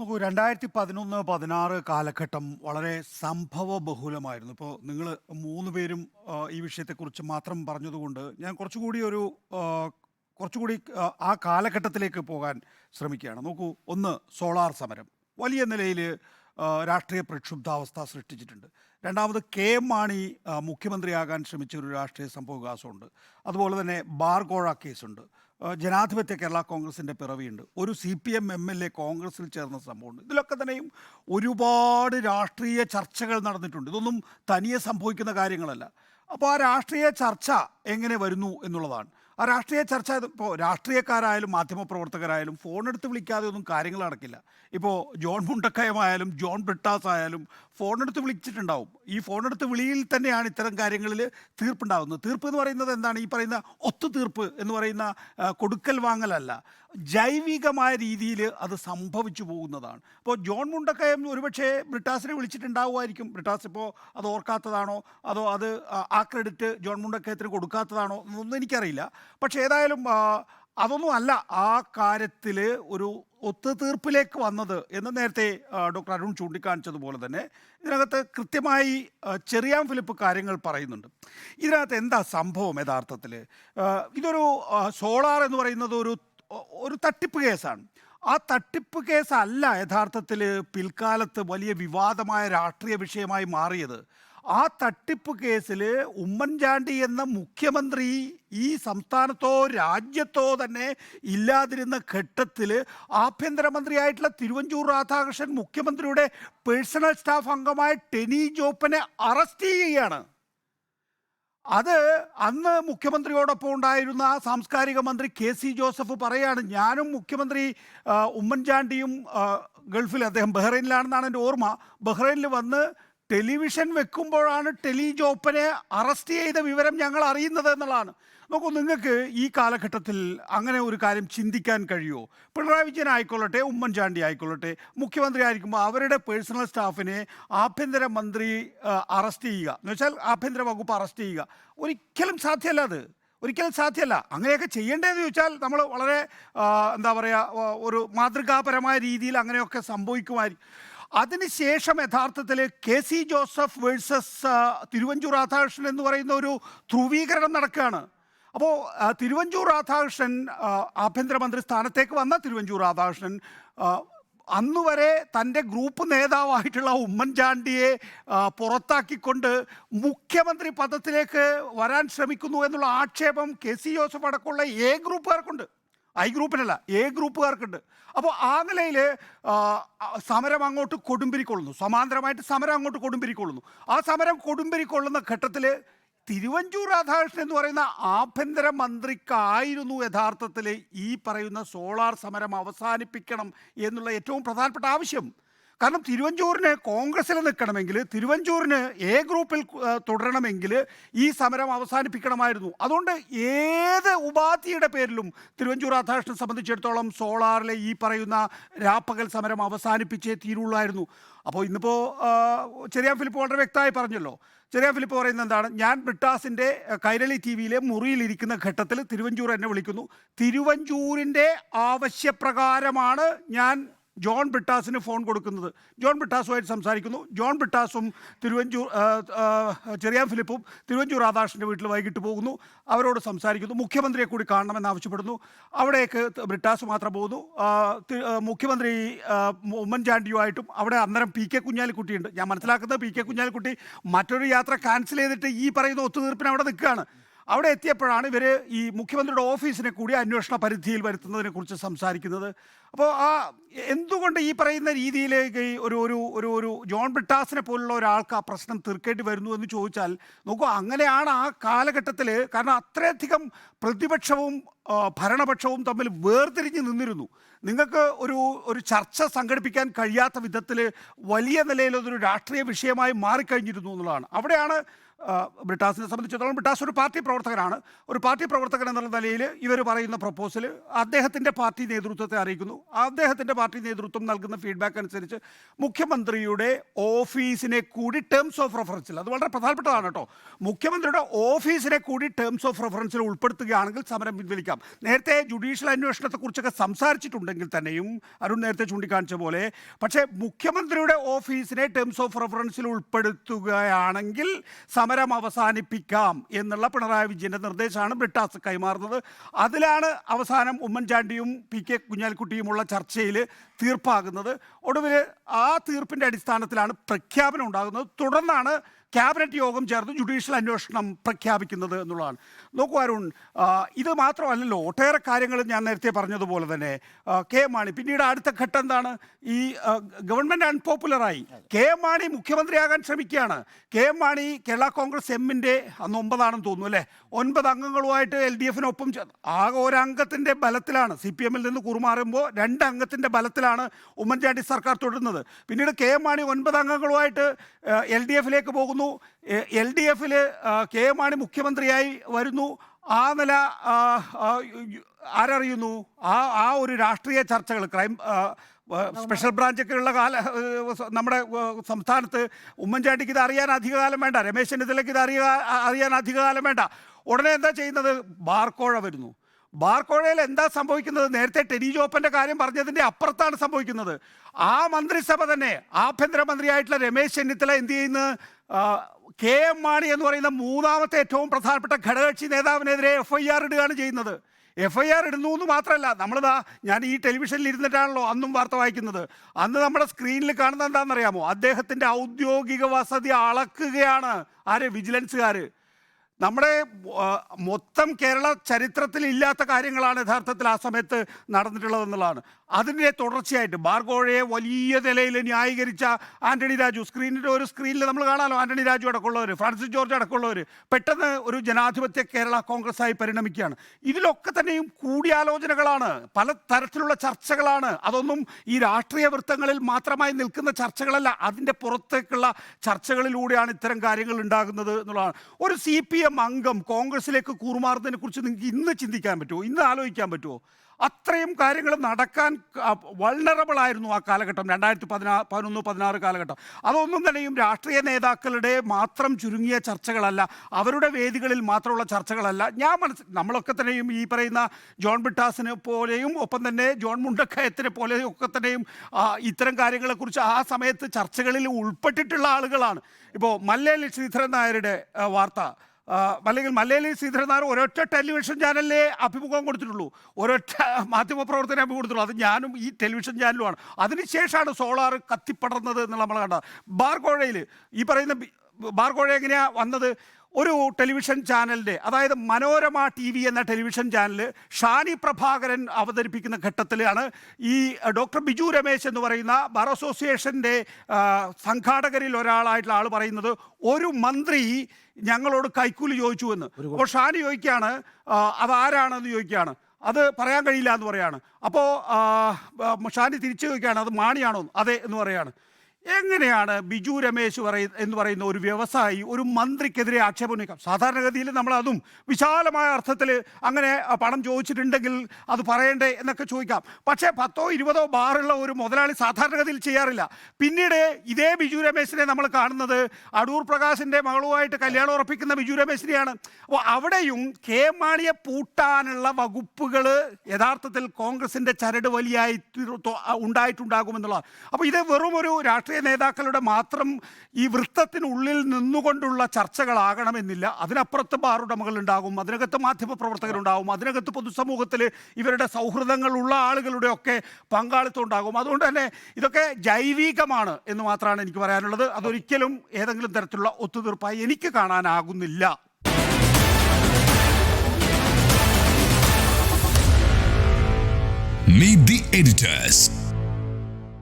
നോക്കൂ രണ്ടായിരത്തി പതിനൊന്ന് പതിനാറ് കാലഘട്ടം വളരെ സംഭവ ബഹുലമായിരുന്നു ഇപ്പോൾ നിങ്ങൾ മൂന്ന് പേരും ഈ വിഷയത്തെക്കുറിച്ച് മാത്രം പറഞ്ഞതുകൊണ്ട് ഞാൻ കുറച്ചുകൂടി ഒരു കുറച്ചുകൂടി ആ, കാലഘട്ടത്തിലേക്ക് പോകാൻ ശ്രമിക്കുകയാണ്. നോക്കൂ ഒന്ന് സോളാർ സമരം. വലിയ നിലയിൽ രാഷ്ട്രീയ പ്രക്ഷുബ്ധാവസ്ഥ സൃഷ്ടിച്ചിട്ടുണ്ട്. രണ്ടാമത് കെ എം മാണി മുഖ്യമന്ത്രിയാകാൻ ശ്രമിച്ച ഒരു രാഷ്ട്രീയ സംഭവവികാസമുണ്ട്. അതുപോലെ തന്നെ ബാർഗോഴ കേസുണ്ട്. ജനാധിപത്യ കേരള കോൺഗ്രസിന്റെ പിറവിയുണ്ട്. ഒരു C P M M L A കോൺഗ്രസിൽ ചേർന്ന സംഭവമുണ്ട്. ഇതിലൊക്കെ തന്നെയും ഒരുപാട് രാഷ്ട്രീയ ചർച്ചകൾ നടന്നിട്ടുണ്ട്. ഇതൊന്നും തനിയെ സംഭവിക്കുന്ന കാര്യങ്ങളല്ല. അപ്പോൾ ആ രാഷ്ട്രീയ ചർച്ച എങ്ങനെ വരുന്നു എന്നുള്ളതാണ്. ആ രാഷ്ട്രീയ ചർച്ച ഇപ്പോൾ രാഷ്ട്രീയക്കാരായാലും മാധ്യമപ്രവർത്തകരായാലും ഫോൺ എടുത്ത് വിളിക്കാതെ ഒന്നും കാര്യങ്ങൾ നടക്കില്ല. ഇപ്പോൾ ജോൺ മുണ്ടക്കയമായാലും ജോൺ ബ്രിട്ടാസ് ആയാലും ഫോണെടുത്ത് വിളിച്ചിട്ടുണ്ടാവും. ഈ ഫോണെടുത്ത് വിളിയിൽ തന്നെയാണ് ഇത്തരം കാര്യങ്ങളിൽ തീർപ്പുണ്ടാകുന്നത് തീർപ്പ് എന്ന് പറയുന്നത് എന്താണ്? ഈ പറയുന്ന ഒത്തുതീർപ്പ് എന്ന് പറയുന്ന കൊടുക്കൽ വാങ്ങലല്ല. ജൈവികമായ രീതിയിൽ അത് സംഭവിച്ചു പോകുന്നതാണ്. അപ്പോൾ ജോൺ മുണ്ടക്കയം ഒരുപക്ഷെ ബ്രിട്ടാസിനെ വിളിച്ചിട്ടുണ്ടാവുമായിരിക്കും. ബ്രിട്ടാസ് ഇപ്പോൾ അത് ഓർക്കാത്തതാണോ? അതോ അത് ആ- ക്രെഡിറ്റ് ജോൺ മുണ്ടക്കയത്തിന് കൊടുക്കാത്തതാണോ എന്നൊന്നും എനിക്കറിയില്ല. പക്ഷേ ഏതായാലും അതൊന്നും അല്ല. ആ കാര്യത്തിൽ ഒരു ഒത്തുതീർപ്പിലേക്ക് വന്നത് എന്ന് നേരത്തെ ഡോക്ടർ അരുൺ ചൂണ്ടിക്കാണിച്ചതുപോലെ തന്നെ ഇതിനകത്ത് കൃത്യമായി ചെറിയാം ചെറിയാൻ ഫിലിപ്പ് കാര്യങ്ങൾ പറയുന്നുണ്ട്. ഇതിനകത്ത് എന്താ സംഭവം യഥാർത്ഥത്തിൽ? ഇതൊരു സോളാർ എന്ന് പറയുന്നത് ഒരു ഒരു തട്ടിപ്പ് കേസാണ്. ആ തട്ടിപ്പ് കേസല്ല യഥാർത്ഥത്തിൽ പിൽക്കാലത്ത് വലിയ വിവാദമായ രാഷ്ട്രീയ വിഷയമായി മാറിയത്. ആ തട്ടിപ്പ് കേസിൽ ഉമ്മൻചാണ്ടി എന്ന മുഖ്യമന്ത്രി ഈ സംസ്ഥാനത്തോ രാജ്യത്തോ തന്നെ ഇല്ലാതിരുന്ന ഘട്ടത്തിൽ ആഭ്യന്തരമന്ത്രിയായിട്ടുള്ള തിരുവഞ്ചൂർ രാധാകൃഷ്ണൻ മുഖ്യമന്ത്രിയുടെ പേഴ്സണൽ സ്റ്റാഫ് അംഗമായ ടെനി ജോപ്പനെ അറസ്റ്റ് ചെയ്യുകയാണ്. അത് അന്ന് മുഖ്യമന്ത്രിയോടൊപ്പം ഉണ്ടായിരുന്ന സാംസ്കാരിക മന്ത്രി കെ സി ജോസഫ് പറയാണ്. ഞാനും മുഖ്യമന്ത്രി ഉമ്മൻചാണ്ടിയും ഗൾഫിൽ അദ്ദേഹം ബഹ്റൈനിലാണെന്നാണ് എന്റെ ഓർമ്മ. ബഹ്റൈനിൽ വന്ന് ടെലിവിഷൻ വെക്കുമ്പോഴാണ് ടെലി ജോപ്പനെ അറസ്റ്റ് ചെയ്ത വിവരം ഞങ്ങൾ അറിയുന്നത് എന്നുള്ളതാണ്. നോക്കൂ നിങ്ങൾക്ക് ഈ കാലഘട്ടത്തിൽ അങ്ങനെ ഒരു കാര്യം ചിന്തിക്കാൻ കഴിയുമോ? പിണറായി വിജയൻ ആയിക്കൊള്ളട്ടെ ഉമ്മൻചാണ്ടി ആയിക്കൊള്ളട്ടെ മുഖ്യമന്ത്രി ആയിരിക്കുമ്പോൾ അവരുടെ പേഴ്സണൽ സ്റ്റാഫിനെ ആഭ്യന്തര മന്ത്രി അറസ്റ്റ് ചെയ്യുക. എന്ന് വെച്ചാൽ ആഭ്യന്തര വകുപ്പ് അറസ്റ്റ് ചെയ്യുക. ഒരിക്കലും സാധ്യമല്ല അത്. ഒരിക്കലും സാധ്യമല്ല. അങ്ങനെയൊക്കെ ചെയ്യേണ്ടതെന്ന് ചോദിച്ചാൽ നമ്മൾ വളരെ എന്താ പറയുക ഒരു മാതൃകാപരമായ രീതിയിൽ അങ്ങനെയൊക്കെ സംഭവിക്കുമായിരിക്കും. അതിനുശേഷം യഥാർത്ഥത്തിൽ K C Joseph versus Thiruvanchoor Radhakrishnan എന്ന് പറയുന്ന ഒരു ധ്രുവീകരണം നടക്കുകയാണ്. അപ്പോൾ തിരുവഞ്ചൂർ രാധാകൃഷ്ണൻ ആഭ്യന്തരമന്ത്രി സ്ഥാനത്തേക്ക് വന്ന തിരുവഞ്ചൂർ രാധാകൃഷ്ണൻ അന്നുവരെ അന്ന് വരെ തന്റെ ഗ്രൂപ്പ് നേതാവായിട്ടുള്ള ഉമ്മൻചാണ്ടിയെ പുറത്താക്കിക്കൊണ്ട് മുഖ്യമന്ത്രി പദത്തിലേക്ക് വരാൻ ശ്രമിക്കുന്നു എന്നുള്ള ആക്ഷേപം കെ സി ജോസഫ് അടക്കമുള്ള എ ഗ്രൂപ്പുകാർക്കുണ്ട്. ഐ ഗ്രൂപ്പിനല്ല എ ഗ്രൂപ്പുകാർക്കുണ്ട്. അപ്പോൾ ആ നിലയിൽ സമരം അങ്ങോട്ട് കൊടുമ്പിരിക്കൊള്ളുന്നു. സമാന്തരമായിട്ട് സമരം അങ്ങോട്ട് കൊടുമ്പിരിക്കൊള്ളുന്നു. ആ സമരം കൊടുമ്പിരിക്കൊള്ളുന്ന ഘട്ടത്തിൽ തിരുവഞ്ചൂർ രാധാകൃഷ്ണൻ എന്ന് പറയുന്ന ആഭ്യന്തര മന്ത്രിക്കായിരുന്നു യഥാർത്ഥത്തിൽ ഈ പറയുന്ന സോളാർ സമരം അവസാനിപ്പിക്കണം എന്നുള്ള ഏറ്റവും പ്രധാനപ്പെട്ട ആവശ്യം. കാരണം തിരുവഞ്ചൂരിന് കോൺഗ്രസ്സിൽ നിൽക്കണമെങ്കിൽ തിരുവഞ്ചൂരിന് എ ഗ്രൂപ്പിൽ തുടരണമെങ്കിൽ ഈ സമരം അവസാനിപ്പിക്കണമായിരുന്നു. അതുകൊണ്ട് ഏത് ഉപാധിയുടെ പേരിലും തിരുവഞ്ചൂർ രാധാകൃഷ്ണനെ സംബന്ധിച്ചിടത്തോളം സോളാറിലെ ഈ പറയുന്ന രാപ്പകൽ സമരം അവസാനിപ്പിച്ചേ തീരുള്ളായിരുന്നു. അപ്പോൾ ഇന്നിപ്പോൾ ചെറിയ ഫിലിപ്പ് വളരെ വ്യക്തമായി പറഞ്ഞല്ലോ. ചെറിയ ഫിലിപ്പ് പറയുന്നത് എന്താണ്? ഞാൻ ബ്രിട്ടാസിന്റെ കൈരളി ടി വിയിലെ മുറിയിലിരിക്കുന്ന ഘട്ടത്തിൽ തിരുവഞ്ചൂർ എന്നെ വിളിക്കുന്നു. തിരുവഞ്ചൂരിന്റെ ആവശ്യപ്രകാരമാണ് ഞാൻ ജോൺ ബ്രിട്ടാസിന് ഫോൺ കൊടുക്കുന്നത്. ജോൺ ബ്രിട്ടാസുമായിട്ട് സംസാരിക്കുന്നു. ജോൺ ബ്രിട്ടാസും തിരുവഞ്ചൂർ ചെറിയാൻ ഫിലിപ്പും തിരുവഞ്ചൂർ രാധാകൃഷ്ണന്റെ വീട്ടിൽ വൈകിട്ട് പോകുന്നു. അവരോട് സംസാരിക്കുന്നു. മുഖ്യമന്ത്രിയെ കൂടി കാണണമെന്ന് ആവശ്യപ്പെടുന്നു. അവിടേക്ക് ബ്രിട്ടാസ് മാത്രം പോകുന്നു. മുഖ്യമന്ത്രി ഉമ്മൻചാണ്ടിയുമായിട്ടും അവിടെ അന്നേരം പി കെ കുഞ്ഞാലിക്കുട്ടിയുണ്ട്. ഞാൻ മനസ്സിലാക്കുന്നത് പി കെ കുഞ്ഞാലിക്കുട്ടി മറ്റൊരു യാത്ര ക്യാൻസൽ ചെയ്തിട്ട് ഈ പറയുന്ന ഒത്തുതീർപ്പിന് അവിടെ നിൽക്കുകയാണ്. അവിടെ എത്തിയപ്പോഴാണ് ഇവർ ഈ മുഖ്യമന്ത്രിയുടെ ഓഫീസിനെ കൂടി അന്വേഷണ പരിധിയിൽ വരുത്തുന്നതിനെ കുറിച്ച് സംസാരിക്കുന്നത്. അപ്പോൾ ആ എന്തുകൊണ്ട് ഈ പറയുന്ന രീതിയിലേക്ക് ഒരു ഒരു ഒരു ഒരു ജോൺ ബ്രിട്ടാസിനെ പോലുള്ള ഒരാൾക്ക് ആ പ്രശ്നം തീർക്കേണ്ടി വരുന്നു എന്ന് ചോദിച്ചാൽ നോക്കൂ അങ്ങനെയാണ് ആ കാലഘട്ടത്തിൽ കാരണം അത്രയധികം പ്രതിപക്ഷവും ഭരണപക്ഷവും തമ്മിൽ വേർതിരിഞ്ഞ് നിന്നിരുന്നു. നിങ്ങൾക്ക് ഒരു ഒരു ചർച്ച സംഘടിപ്പിക്കാൻ കഴിയാത്ത വിധത്തിൽ വലിയ നിലയിൽ അതൊരു രാഷ്ട്രീയ വിഷയമായി മാറിക്കഴിഞ്ഞിരുന്നു എന്നുള്ളതാണ്. അവിടെയാണ് ബ്രിട്ടാസിനെ സംബന്ധിച്ചിടത്തോളം ബ്രിട്ടാസ് ഒരു പാർട്ടി പ്രവർത്തകനാണ് ഒരു പാർട്ടി പ്രവർത്തകൻ എന്നുള്ള നിലയിൽ ഇവർ പറയുന്ന പ്രപ്പോസൽ അദ്ദേഹത്തിന്റെ പാർട്ടി നേതൃത്വത്തെ അറിയിക്കുന്നു. അദ്ദേഹത്തിന്റെ പാർട്ടി നേതൃത്വം നൽകുന്ന ഫീഡ്ബാക്ക് അനുസരിച്ച് മുഖ്യമന്ത്രിയുടെ ഓഫീസിനെ കൂടി ടേംസ് ഓഫ് റെഫറൻസിൽ അത് വളരെ പ്രധാനപ്പെട്ടതാണ് കേട്ടോ. മുഖ്യമന്ത്രിയുടെ ഓഫീസിനെ കൂടി ടേംസ് ഓഫ് റെഫറൻസിൽ ഉൾപ്പെടുത്തുകയാണെങ്കിൽ സമരം പിൻവലിക്കാം. നേരത്തെ ജുഡീഷ്യൽ അന്വേഷണത്തെക്കുറിച്ചൊക്കെ സംസാരിച്ചിട്ടുണ്ടെങ്കിൽ തന്നെയും അരുൺ നേരത്തെ ചൂണ്ടിക്കാണിച്ച പോലെ പക്ഷേ മുഖ്യമന്ത്രിയുടെ ഓഫീസിനെ ടേംസ് ഓഫ് റെഫറൻസിൽ ഉൾപ്പെടുത്തുകയാണെങ്കിൽ അവസാനിപ്പിക്കാം എന്നുള്ള പിണറായി വിജയന്റെ നിർദ്ദേശമാണ് ബ്രിട്ടാസ് കൈമാറുന്നത്. അതിലാണ് അവസാനം ഉമ്മൻചാണ്ടിയും പി കെ കുഞ്ഞാലിക്കുട്ടിയുമുള്ള ചർച്ചയിൽ തീർപ്പാകുന്നത്. ഒടുവിൽ ആ തീർപ്പിന്റെ അടിസ്ഥാനത്തിലാണ് പ്രഖ്യാപനം ഉണ്ടാകുന്നത്. തുടർന്നാണ് ക്യാബിനറ്റ് യോഗം ചേർന്ന് ജുഡീഷ്യൽ അന്വേഷണം പ്രഖ്യാപിക്കുന്നത് എന്നുള്ളതാണ്. നോക്കൂ അരുൺ ഇത് മാത്രമല്ലല്ലോ ഒട്ടേറെ കാര്യങ്ങൾ ഞാൻ നേരത്തെ പറഞ്ഞതുപോലെ തന്നെ കെ മാണി. പിന്നീട് അടുത്ത ഘട്ടം എന്താണ്? ഈ ഗവൺമെന്റ് അൺപോപ്പുലറായി. കെ മാണി മുഖ്യമന്ത്രിയാകാൻ ശ്രമിക്കുകയാണ്. കെ മാണി കേരള കോൺഗ്രസ് എമ്മിന്റെ അന്ന് ഒമ്പതാണെന്ന് തോന്നുന്നു അല്ലേ? ഒൻപത് അംഗങ്ങളുമായിട്ട് എൽ ഡി എഫിനൊപ്പം ആകെ ഒരംഗത്തിന്റെ ബലത്തിലാണ്. സി പി എമ്മിൽ നിന്ന് കുറുമാറുമ്പോൾ രണ്ട് അംഗത്തിന്റെ ബലത്തിലാണ് ഉമ്മൻചാണ്ടി സർക്കാർ തുടരുന്നത്. പിന്നീട് കെ മാണി ഒൻപത് അംഗങ്ങളുമായിട്ട് എൽ ഡി എഫിലേക്ക് പോകുന്നു. എൽ ഡി എഫിൽ കെ എം മാണി മുഖ്യമന്ത്രിയായി വരുന്നു. ആ നില ആരറിയുന്നു? ആ ആ ഒരു രാഷ്ട്രീയ ചർച്ചകൾ ക്രൈം സ്പെഷ്യൽ ബ്രാഞ്ചൊക്കെ ഉള്ള കാല നമ്മുടെ സംസ്ഥാനത്ത് ഉമ്മൻചാണ്ടിക്ക് ഇത് അറിയാൻ അധികകാലം വേണ്ട. രമേശ് ചെന്നിത്തലയ്ക്ക് ഇത് അറിയാ അറിയാൻ അധികകാലം വേണ്ട. ഉടനെ എന്താ ചെയ്യുന്നത്? ബാർക്കോഴ വരുന്നു. ബാർക്കോഴയിൽ എന്താ സംഭവിക്കുന്നത്? നേരത്തെ ടെനി ജോപ്പന്റെ കാര്യം പറഞ്ഞതിന്റെ അപ്പുറത്താണ് സംഭവിക്കുന്നത്. ആ മന്ത്രിസഭ തന്നെ ആഭ്യന്തരമന്ത്രിയായിട്ടുള്ള രമേശ് ചെന്നിത്തല എന്ത് ചെയ്യുന്നു? ആ, കെ എം മാണി എന്ന് പറയുന്ന മൂന്നാമത്തെ ഏറ്റവും പ്രധാനപ്പെട്ട ഘടകകക്ഷി നേതാവിനെതിരെ എഫ് ഐ ആർ ഇടുകയാണ് ചെയ്യുന്നത്. എഫ് ഐ ആർ ഇടുന്നു എന്ന് മാത്രമല്ല നമ്മളിതാ ഞാൻ ഈ ടെലിവിഷനിൽ ഇരുന്നിട്ടാണല്ലോ അന്നും വാർത്ത വായിക്കുന്നത്. അന്ന് നമ്മുടെ സ്ക്രീനിൽ കാണുന്നത് എന്താണെന്നറിയാമോ? അദ്ദേഹത്തിന്റെ ഔദ്യോഗിക വസതി അളക്കുകയാണ് ആര്? വിജിലൻസുകാർ നമ്മുടെ മൊത്തം കേരള ചരിത്രത്തിൽ ഇല്ലാത്ത കാര്യങ്ങളാണ് യഥാർത്ഥത്തിൽ ആ സമയത്ത് നടന്നിട്ടുള്ളതെന്നുള്ളതാണ് അതിന്റെ തുടർച്ചയായിട്ട് ബാർഗോഴയെ വലിയ നിലയിൽ ന്യായീകരിച്ച ആന്റണി രാജു സ്ക്രീനിന്റെ ഒരു സ്ക്രീനിൽ നമ്മൾ കാണാമല്ലോ ആന്റണി രാജു അടക്കമുള്ളവർ ഫ്രാൻസിസ് ജോർജ് അടക്കമുള്ളവർ പെട്ടെന്ന് ഒരു ജനാധിപത്യ കേരള കോൺഗ്രസ് ആയി പരിണമിക്കുകയാണ്. ഇതിലൊക്കെ തന്നെയും കൂടിയാലോചനകളാണ്. പല തരത്തിലുള്ള ചർച്ചകളാണ്. അതൊന്നും ഈ രാഷ്ട്രീയ വൃത്തങ്ങളിൽ മാത്രമായി നിൽക്കുന്ന ചർച്ചകളല്ല. അതിന്റെ പുറത്തേക്കുള്ള ചർച്ചകളിലൂടെയാണ് ഇത്തരം കാര്യങ്ങൾ ഉണ്ടാകുന്നത് എന്നുള്ളതാണ്. ഒരു സി പി എം അംഗം കോൺഗ്രസിലേക്ക് കൂറുമാറുന്നതിനെ കുറിച്ച് നിങ്ങൾക്ക് ഇന്ന് ചിന്തിക്കാൻ പറ്റുമോ? ഇന്ന് ആലോചിക്കാൻ പറ്റുമോ? അത്രയും കാര്യങ്ങൾ നടക്കാൻ വൾണറബിൾ ആയിരുന്നു ആ കാലഘട്ടം രണ്ടായിരത്തി പതിനാ പതിനൊന്ന് പതിനാറ് കാലഘട്ടം. അതൊന്നും തന്നെയും രാഷ്ട്രീയ നേതാക്കളുടെ മാത്രം ചുരുങ്ങിയ ചർച്ചകളല്ല അവരുടെ വേദികളിൽ മാത്രമുള്ള ചർച്ചകളല്ല. ഞാൻ മനസ്സിൽ നമ്മളൊക്കെ തന്നെയും ഈ പറയുന്ന ജോൺ ബിട്ടാസിനെ പോലെയും ഒപ്പം തന്നെ ജോൺ മുണ്ടക്കയത്തിനെ പോലെയും ഒക്കെ തന്നെയും ഇത്തരം കാര്യങ്ങളെക്കുറിച്ച് ആ സമയത്ത് ചർച്ചകളിൽ ഉൾപ്പെട്ടിട്ടുള്ള ആളുകളാണ്. ഇപ്പോൾ മല്ലേലി ശ്രീധരൻ നായരുടെ വാർത്ത. അല്ലെങ്കിൽ മലയാളി ശ്രീധരൻ നായർ ഒരൊറ്റ ടെലിവിഷൻ ചാനലിലെ അഭിമുഖം കൊടുത്തിട്ടുള്ളൂ. ഒരൊറ്റ മാധ്യമ മാധ്യമപ്രവർത്തന അഭിമുഖം കൊടുത്തിട്ടുള്ളൂ. അത് ഞാനും ഈ ടെലിവിഷൻ ചാനലുമാണ്. അതിനുശേഷമാണ് സോളാർ കത്തിപ്പടർന്നത് എന്നുള്ള നമ്മൾ കണ്ടത്. ബാർകോഴയിൽ ഈ പറയുന്ന ബാർകോഴ എങ്ങനെയാണ് വന്നത്? ഒരു ടെലിവിഷൻ ചാനലിന്റെ അതായത് മനോരമ ടി വി എന്ന ടെലിവിഷൻ ചാനൽ ഷാനി പ്രഭാകരൻ അവതരിപ്പിക്കുന്ന ഘട്ടത്തിലാണ് ഈ ഡോക്ടർ ബിജു രമേശ് എന്ന് പറയുന്ന ബാർ അസോസിയേഷന്റെ സംഘാടകരിൽ ഒരാളായിട്ടുള്ള ആൾ പറയുന്നത് ഒരു മന്ത്രി ഞങ്ങളോട് കൈക്കൂലി ചോദിച്ചു എന്ന്. അപ്പോൾ ഷാനി ചോദിക്കുകയാണ് അതാരാണെന്ന് ചോദിക്കുകയാണ്. അത് പറയാൻ കഴിയില്ല എന്ന് പറയാണ്. അപ്പോൾ ഷാനി തിരിച്ചു ചോദിക്കുകയാണ് അത് മാണിയാണോ? അതെ എന്ന് പറയാണ്. എങ്ങനെയാണ് ബിജു രമേശ് പറയ എന്ന് പറയുന്ന ഒരു വ്യവസായി ഒരു മന്ത്രിക്കെതിരെ ആക്ഷേപം ഉന്നയിക്കാം സാധാരണഗതിയിൽ നമ്മൾ അതും വിശാലമായ അർത്ഥത്തിൽ അങ്ങനെ പണം ചോദിച്ചിട്ടുണ്ടെങ്കിൽ അത് പറയണ്ടേ എന്നൊക്കെ ചോദിക്കാം. പക്ഷേ പത്തോ ഇരുപതോ ബാറുള്ള ഒരു മുതലാളി സാധാരണഗതിയിൽ ചെയ്യാറില്ല. പിന്നീട് ഇതേ ബിജു രമേശിനെ നമ്മൾ കാണുന്നത് അടൂർ പ്രകാശിന്റെ മകളുമായിട്ട് കല്യാണം ഉറപ്പിക്കുന്ന ബിജു രമേശിനെയാണ്. അപ്പോൾ അവിടെയും കെ മാണിയെ പൂട്ടാനുള്ള വകുപ്പുകൾ യഥാർത്ഥത്തിൽ കോൺഗ്രസിന്റെ ചരട് വലിയായി ഉണ്ടായിട്ടുണ്ടാകുമെന്നുള്ളതാണ്. അപ്പോൾ ഇത് വെറും ഒരു രാഷ്ട്രീയ നേതാക്കളുടെ മാത്രം ഈ വൃത്തത്തിനുള്ളിൽ നിന്നുകൊണ്ടുള്ള ചർച്ചകളാകണമെന്നില്ല. അതിനപ്പുറത്ത് ബാറുടമകൾ ഉണ്ടാകും അതിനകത്ത് മാധ്യമപ്രവർത്തകരുണ്ടാകും അതിനകത്ത് പൊതുസമൂഹത്തിൽ ഇവരുടെ സൗഹൃദങ്ങളുള്ള ആളുകളുടെ ഒക്കെ പങ്കാളിത്തം ഉണ്ടാകും. അതുകൊണ്ട് തന്നെ ഇതൊക്കെ ജൈവികമാണ് എന്ന് മാത്രമാണ് എനിക്ക് പറയാനുള്ളത്. അതൊരിക്കലും ഏതെങ്കിലും തരത്തിലുള്ള ഒത്തുതീർപ്പായി എനിക്ക് കാണാനാകുന്നില്ല. Meet the editors.